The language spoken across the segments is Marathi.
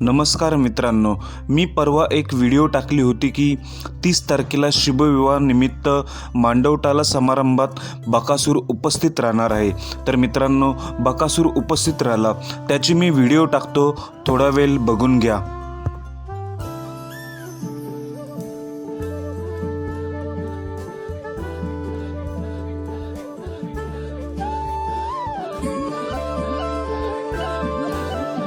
नमस्कार मित्रांनो मी परवा एक व्हिडिओ टाकली होती की तीस तारखेला शुभविवाहनिमित्त मांडवटाला समारंभात बकासूर उपस्थित राहणार आहे. तर मित्रांनो बकासूर उपस्थित राहिला. त्याची मी व्हिडिओ टाकतो थोडा वेळ बघून घ्या.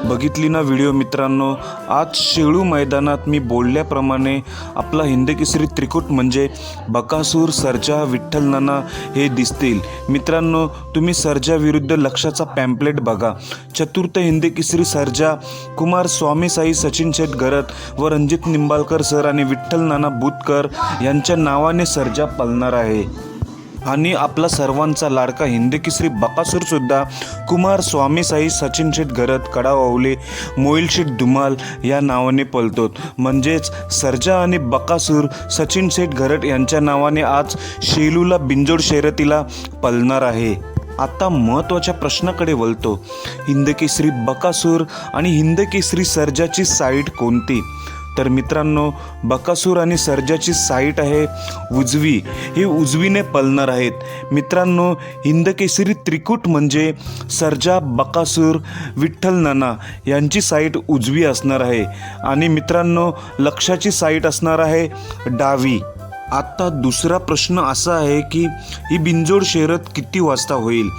बघितली ना व्हिडिओ मित्रांनो? आज शेळू मैदानात मी बोलल्याप्रमाणे आपला हिंदकेसरी त्रिकूट म्हणजे बकासूर सर्जा विठ्ठल नाना हे दिसतील. मित्रांनो तुम्ही सरजाविरुद्ध लक्षाचा पॅम्पलेट बघा. चतुर्थ हिंदकेसरी सर्जा कुमार स्वामी साई सचिन शेटगरत व रणजित निंबाळकर सर आणि विठ्ठल नाना बुतकर यांच्या नावाने सर्जा पलणार आहे. आणि आपला सर्वांचा लाडका हिंदकेसरी बकासूर सुद्धा कुमार स्वामीसाई सचिन शेठ घरत कडावावले मोईल शेठ धुमाल या नावाने पलतोत म्हणजेच सर्जा आणि बकासूर सचिन शेठ घरट यांच्या नावाने आज शेलूला बिंजोड शर्यतीला पलणार आहे. आता महत्त्वाच्या प्रश्नाकडे वळतो. हिंदकेसरी बकासूर आणि हिंदकेसरी सर्जाची साईट कोणती? तर मित्रांनो बकासूर आणि सर्जाची साईट आहे उजवी. हे उजवीने पलणार आहेत. मित्रांनो हिंदकेसरी त्रिकूट म्हणजे सर्जा बकासूर विठ्ठल नाना यांची साईट उजवी असणार आहे. आणि मित्रांनो लक्षाची साईट असणार आहे डावी. आत्ता दुसरा प्रश्न असा आहे की ही बिंजोड शहरात किती वाजता होईल?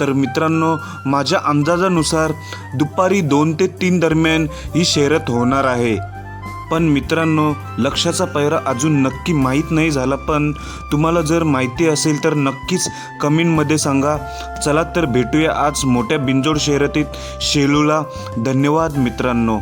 तर मित्रांनो माझ्या अंदाजानुसार दुपारी दोन ते तीन दरम्यान ही शर्यत होणार आहे. पण मित्रांनो लक्षाचा पैरा अजून नक्की माहीत नाही झाला पण तुम्हाला जर माहिती असेल तर नक्कीच कमेंटमध्ये सांगा. चला तर भेटूया आज मोठ्या बिंजोड शर्यतीत शेलूला. धन्यवाद मित्रांनो.